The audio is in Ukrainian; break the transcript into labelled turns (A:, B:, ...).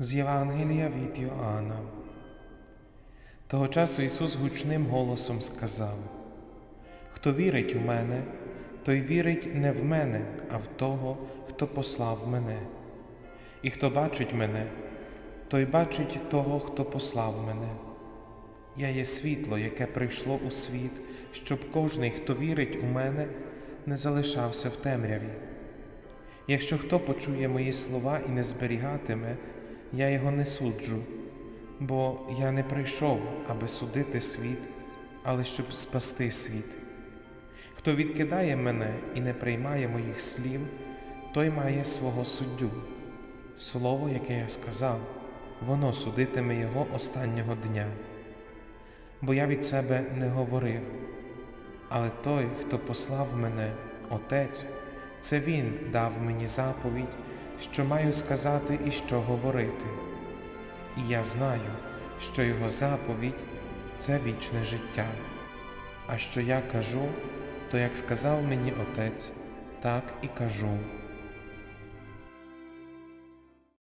A: З Євангелія від Йоанна. Того часу Ісус гучним голосом сказав: Хто вірить у мене, той вірить не в мене, а в того, хто послав мене. І хто бачить мене, той бачить того, хто послав мене. Я є світло, яке прийшло у світ, щоб кожний, хто вірить у мене, не залишався в темряві. Якщо хто почує мої слова і не зберігатиме, я його не суджу, бо я не прийшов, аби судити світ, але щоб спасти світ. Хто відкидає мене і не приймає моїх слів, той має свого суддю. Слово, яке я сказав, воно судитиме його останнього дня. Бо я від себе не говорив, але той, хто послав мене, Отець, це Він дав мені заповідь, що маю сказати і що говорити. І я знаю, що Його заповідь це вічне життя. А що я кажу, то як сказав мені Отець, так і кажу.